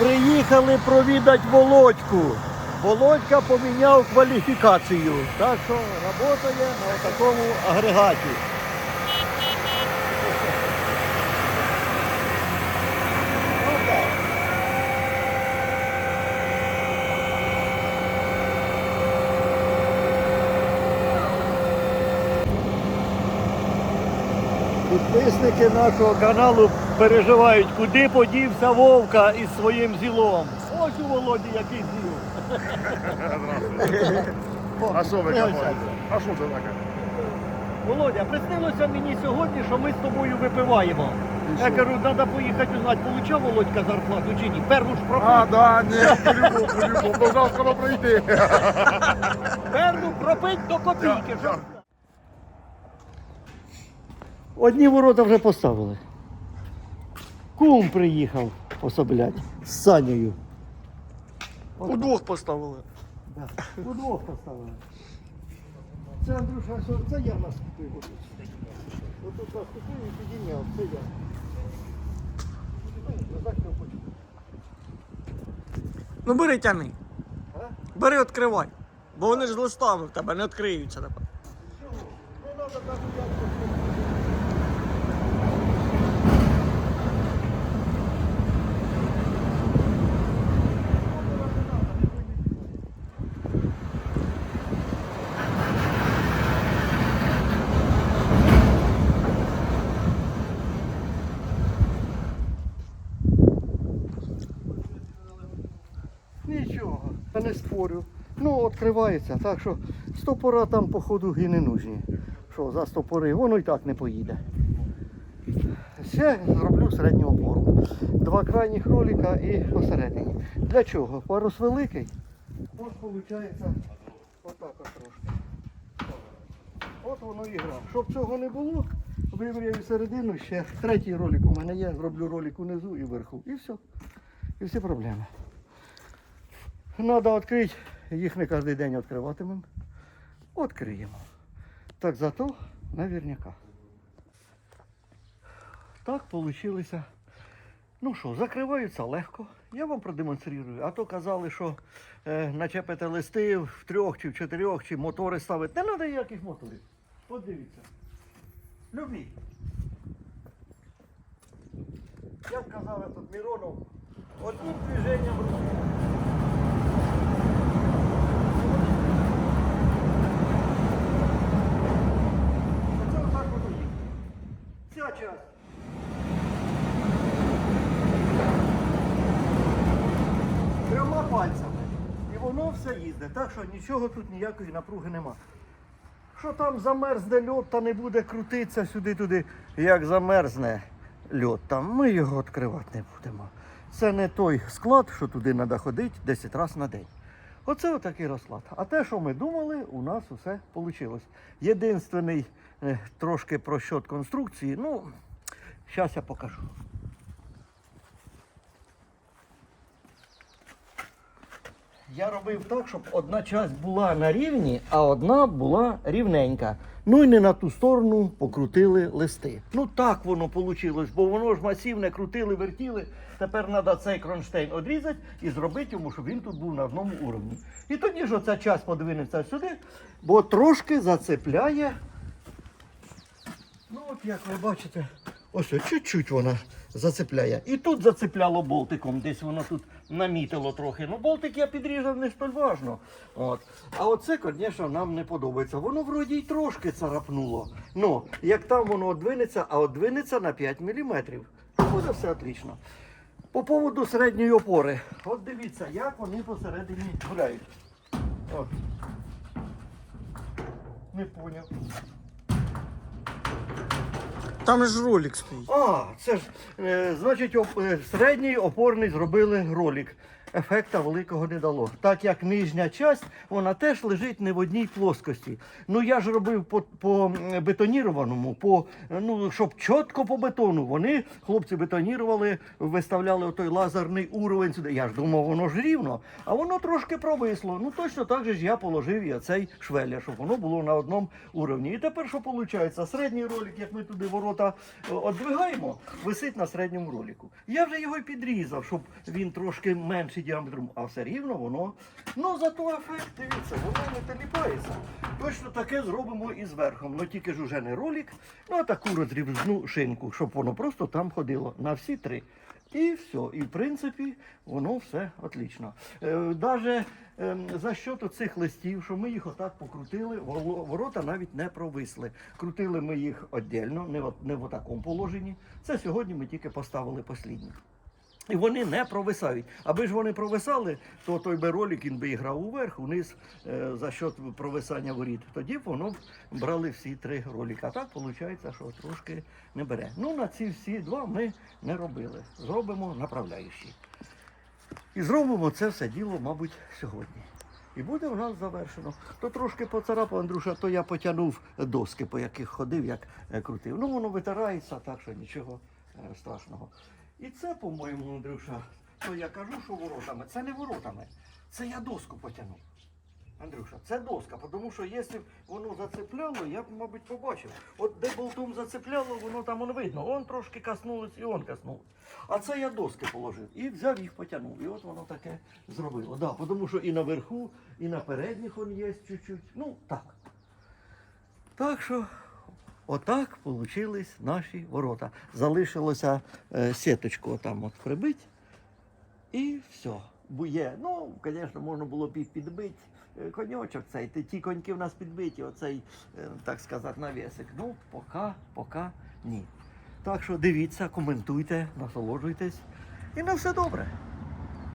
Приїхали провідати Володьку. Володька поміняв кваліфікацію. Так що працює на такому агрегаті. Підписники нашого каналу переживають, куди подівся Вовка із своїм зілом. Ось у Володі який зіл. А що ви копаєте? А що це таке? Володя, приснилося мені сьогодні, що ми з тобою випиваємо. Я кажу, треба поїхати узнати, получав Володька зарплату чи ні. Перву ж А, пропить, да, ні, по-любому, по-любому. Должна скоро прийти. перву пропить до копійки. Да. Одні ворота вже поставили. Кум приїхав особлять з Санею. Удвох поставили. Да. Удвох поставили. Це Андрюша, це я нас купив. отут. Отут нас купив і підійняв, це я. Ну. Ну бери тяни. Бери, відкривай. Бо вони ж листами в тебе не відкриються тепер. Не треба так як Нічого, я не спорю. Ну, відкривається, так що стопора там, походу, і не нужні. Що, за стопори, воно і так не поїде. Ще зроблю середню опору. Два крайніх ролика і посередині. Для чого? Парус великий. Ось виходить отак от трошки. От воно і гра. Щоб цього не було, вибраю середину ще. Третій ролик у мене є, зроблю ролик унизу і вверху. І все. І всі проблеми. Надо відкрити, їх не кожен день відкриватимемо. Відкриємо. Так зато наверняка. Так вийшло. Ну що, закриваються легко. Я вам продемонструю. А то казали, що е, начепите листи в трьох чи в чотирьох, чи мотори ставити. Не треба ніяких моторів. От дивіться. Любі. Як казав тут Миронов, одним движенням руки. Оце отак воно їде. Вся час. Трьома пальцями. І воно все їздить. Так що нічого тут ніякої напруги нема. Що там замерзне льот та не буде крутитися сюди-туди, як замерзне льот там, ми його відкривати не будемо. Це не той склад, що туди треба ходити 10 разів на день. Оце отакий розклад. А те, що ми думали, у нас усе вийшло. Єдинственний трошки трошки прощот конструкції, ну, зараз я покажу. Я робив так, щоб одна часть була на рівні, а одна була рівненька. Ну і не на ту сторону покрутили листи. Ну так воно вийшло, бо воно ж масивне крутили, вертіли. Тепер треба цей кронштейн відрізати і зробити йому, щоб він тут був на одному уровні. І тоді ж оця часть подвинеться сюди, бо трошки зацепляє. Ну от як ви бачите, ось чуть-чуть вона зацепляє. І тут зацепляло болтиком, десь воно тут намітило трохи. Ну болтик я підрізав не столь важно. От. А оце, звісно, нам не подобається. Воно вроді й трошки царапнуло. Ну, як там воно одвинеться, а одвинеться на 5 мм. Буде все отлично. По поводу середньої опори. От дивіться, як вони посередині гуляють. От. Не поняв. Там ж ролик стоїть. А, це ж, е, значить, оп- е, середній опорний зробили ролик. Ефекта великого не дало. Так як нижня часть, вона теж лежить не в одній плоскості. Ну я ж робив по, по бетонірованому, по, ну, щоб чітко по бетону. Вони, хлопці, бетонірували, виставляли той лазерний уровень сюди. Я ж думав, воно ж рівно, а воно трошки провисло. Ну точно так же ж я положив і оцей швеля, щоб воно було на одному уровні. І тепер що виходить? Середній ролик, як ми туди ворота е, одвигаємо, висить на середньому ролику. Я вже його підрізав, щоб він трошки менший діаметром, а все рівно воно. Ну зато ефект, дивіться, воно не теліпається. Точно таке зробимо і зверхом. Ну тільки ж уже не ролик, ну а таку розрібну шинку, щоб воно просто там ходило на всі три. І все. І в принципі воно все отлично. Е, Даже ем, за счет цих листів, що ми їх отак покрутили, ворота навіть не провисли. Крутили ми їх віддільно, не, от, не в такому положенні. Це сьогодні ми тільки поставили послідні. І вони не провисають. Аби ж вони провисали, то той би ролик він би і грав уверх, униз е, за счет провисання воріт. Тоді б воно б брали всі три ролика. А так виходить, що трошки не бере. Ну на ці всі два ми не робили. Зробимо направляючі. І зробимо це все діло, мабуть, сьогодні. І буде в нас завершено. То трошки поцарапав Андрюша, то я потягнув доски, по яких ходив, як е, крутив. Ну воно витирається, так що нічого е, страшного. І це, по-моєму, Андрюша, то я кажу, що воротами. Це не воротами. Це я доску потягнув. Андрюша, це доска, тому що якщо б воно зацепляло, я б, мабуть, побачив. От де болтом зацепляло, воно там воно видно. Он трошки коснулось і он коснулось. А це я доски положив і взяв їх потягнув. І от воно таке зробило. Да, тому що і наверху, і на передніх он є чуть-чуть. Ну, так. Так що отак получились наші ворота. Залишилося е, сіточку там от прибити. І все. Бо є. Ну, звісно, можна було б і підбити е, коньочок цей. Ті коньки в нас підбиті, оцей, е, так сказати, навісик. Ну, поки, поки ні. Так що дивіться, коментуйте, насолоджуйтесь. І на все добре.